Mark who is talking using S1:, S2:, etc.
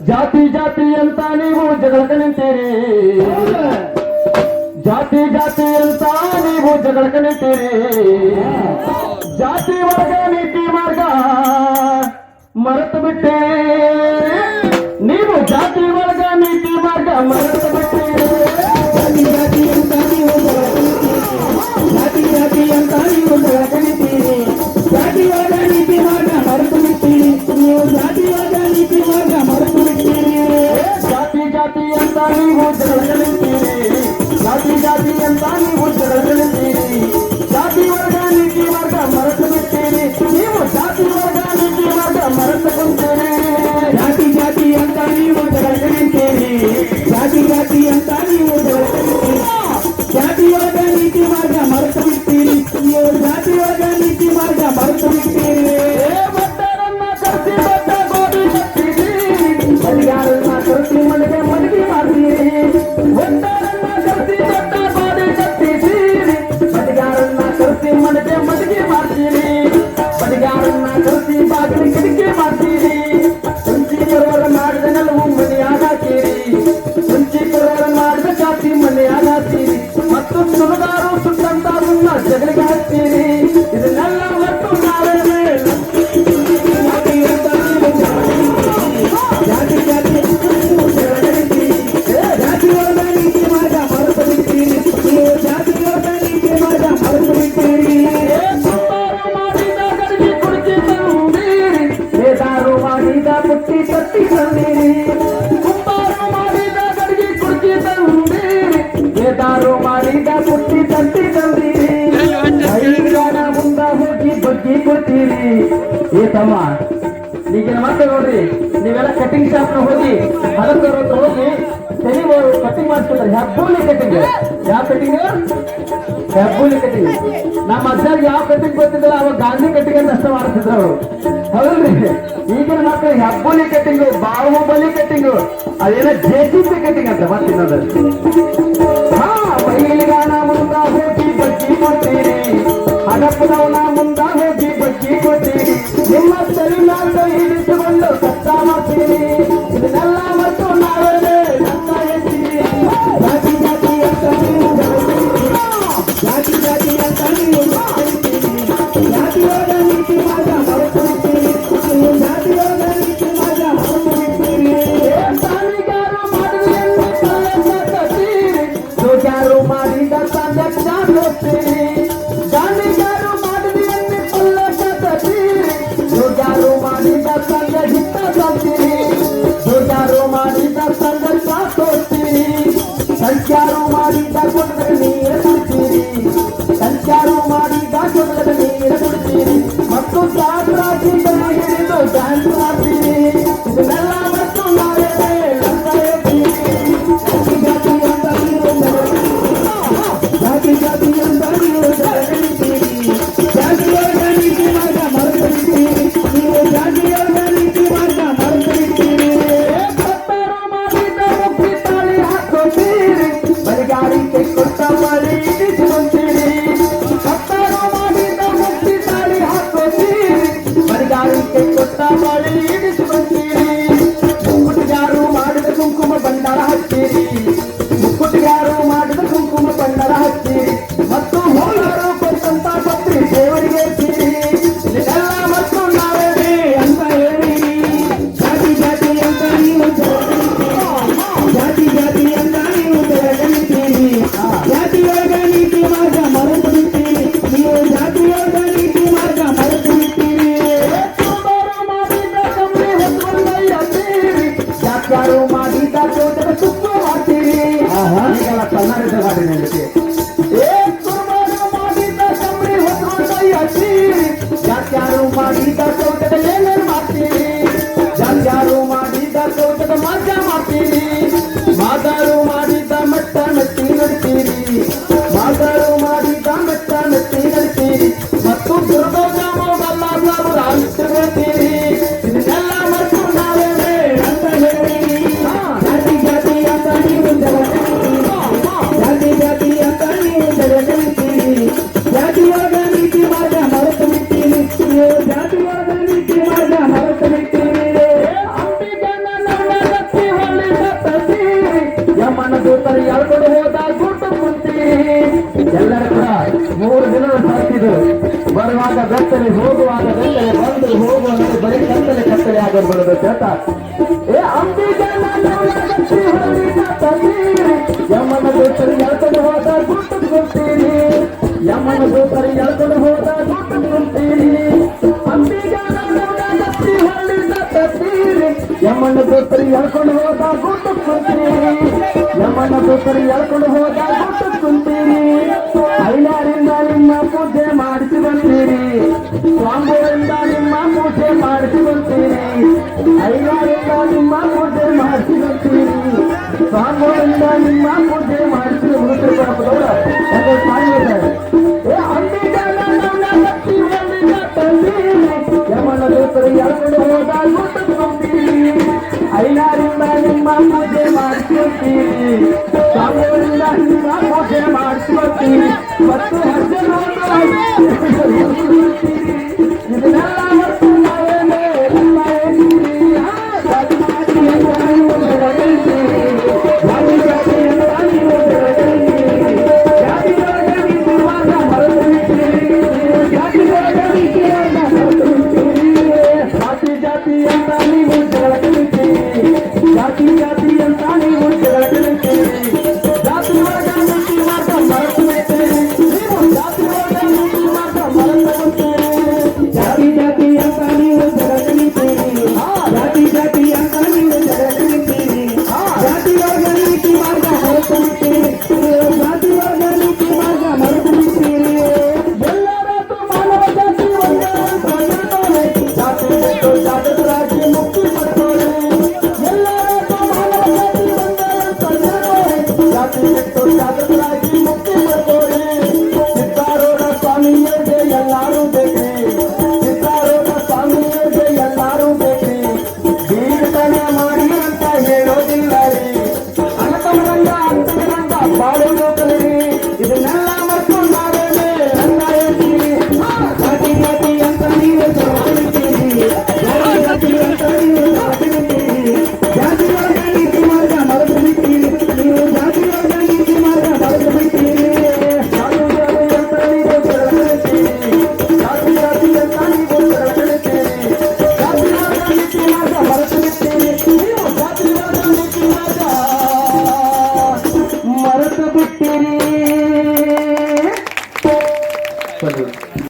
S1: ಜಾತಿ ಜಾತಿ ಅಂತ ನೀವು ಜಗಳಕ್ಕೆ ನಿಂತೀರಿ ಜಾತಿ ಜಾತಿ ಅಂತ ನೀವು ಜಗಳಕ್ಕೆ ನಿಂತೀರಿ
S2: Thank you. ಕಟ್ಟಿ ಕಟ್ಟಿ ತಂದೀರಿ
S1: ಕುಂಬಾರು ಮಾಡಿದ ಗಡಿಗೆ ಕುರ್ಚಿ ತಂದೀರಿ
S2: ಬೇದಾರು ಮಾಡಿದ ಕುಟ್ಟಿ ತಟ್ಟಿ ತಂದೀರಿ
S1: ಐದಾನ ಮುಂದ ಹೋಗಿ ಬಗ್ಗಿ ಕೊಡ್ತೀರಿ ಏ ತಮ್ಮ, ಈಗಿನ ಮಾತ್ರ ನೋಡ್ರಿ, ನೀವೆಲ್ಲ ಕಟಿಂಗ್ ಶಾಪ್ನ ಹೋಗಿ ಹಲಕರ ಹೋಗಿ ತಲೆ ಕಟಿಂಗ್ ಮಾಡಿಸ್ಕೊತಾರೆ ಹೆಬ್ಬೂಲಿ ಕಟಿಂಗ್ ಯಾವ ಕಟಿಂಗ್ ಹೆಬ್ಬೂಲಿ ಕಟಿಂಗ್ ನಮ್ಮ ಅಜ್ಜಾರಿಗೆ ಯಾವ ಕಟಿಂಗ್ ಗೊತ್ತಿದ್ದಲ್ಲ, ಅವಾಗ ಗಾಂಧಿ ಕಟಿಂಗ್ ಅಂತ ಅಷ್ಟ ಮಾಡ್ತಿದ್ರು ಅವರು. ಹೌದ್ರಿ. ಈಗಿನ ಮಕ್ಕಳು ಹೆಬ್ಬುಲಿ ಕಟ್ಟಿಂಗು, ಬಾಹುಬಲಿ ಕಟ್ಟಿಂಗು, ಅದೇನ ಜೇಸಿಪಿ ಕಟ್ಟಿಂಗ್ ಅಂತ ಮತ್ತಿನ್ನದ ಹಾ, ಮೈಲಿಗಾನ ಮುಂದ ಹೋಗಿ ಬಜ್ಜಿ ಕೊಡ್ತೀರಿ
S2: ಹಣಪ್ಪನವನ ಕತ್ತಲಾಗ್ತೀನಿ
S1: ದುರ್ಯಾರು ಮಾಡಿದ ತಂದೆ ಸಾಕೋತೀನಿ ಸಂಚಾರು ಮಾಡಿದ ಕೊಡದ ನೀರ ಕೊಡ್ತೀರಿ ಸಂಚಾರು ಮಾಡಿದ ಕೊಡದ ನೀರ ಕೊಡ್ತೀರಿ ಮತ್ತು ಸಾಗರಾಗಿ ಹಿಡಿದು ಡ್ಯಾನ್ಸ್ ಹೇಳ್ತಾ ಏ ಅಂಬಿಗನ ಗಟ್ಟಿ ಹೊರಡಿದ ತಂದೀರಿ ಯಮನ ದೋಸ್ತರು ಎಳ್ಕೊಂಡು ಹೋದ ಗುಟ್ಟು ಕುಂತೀರಿ ಯಮನ ದೋಸ್ತರು ಎಳ್ಕೊಂಡು ಹೋದ ಗುಟ್ಟು ಕುಂತೀರಿ ಅಂಬಿಗನ ಗಟ್ಟಿ ಹೊರಡಿದ ತಂದೀರಿ ಯಮನ ದೋಸ್ತರು ಎಳ್ಕೊಂಡು ಹೋದ ಗುಟ್ಟು ಕುಂತೀರಿ ಯಮನ ದೋಸ್ತರು ಎಳ್ಕೊಂಡು ಹೋದ ಗುಟ್ಟು ಕುಂತೀರಿ ಐಲಾರಿಂದ ನಿಮ್ಮ ಪೂಜೆ ಮಾಡಿಸಿ ನಿಮ್ಮ ಪೂಜೆ ಮಾಡಿಸಿ ಬಂತೀರಿ ಸ್ವಾಮಿಗಳಿಂದ ನಿಮ್ಮ ಪೂಜೆ ಮಾಡಿಸಿ ಮುಗಿಸಿ ಬರಬಹುದೌರ ಯಾಕೆ ಸ್ವಾಮಿ ಇದ್ದಾರೆ ಏ ಅಂಬಿಗನ ನನ್ನ ಗಟ್ಟಿ ಹೊರಡಿದ ತಂದೀರಿ ಯಮನ ದೋಸ್ತರು ಎಳ್ಕೊಂಡು ಹೋದ ಗುಟ್ಟು ಕುಂತೀರಿ ಐಲಾರಿಂದ ನಿಮ್ಮ ಪೂಜೆ ಮಾಡಿಸ್ಕೊತೀರಿ ಸ್ವಾಮಿಗಳಿಂದ ನಿಮ್ಮ ಪೂಜೆ ಮಾಡಿಸ್ಕೊತೀರಿ ಮತ್ತು ಇದನ್ನೆಲ್ಲ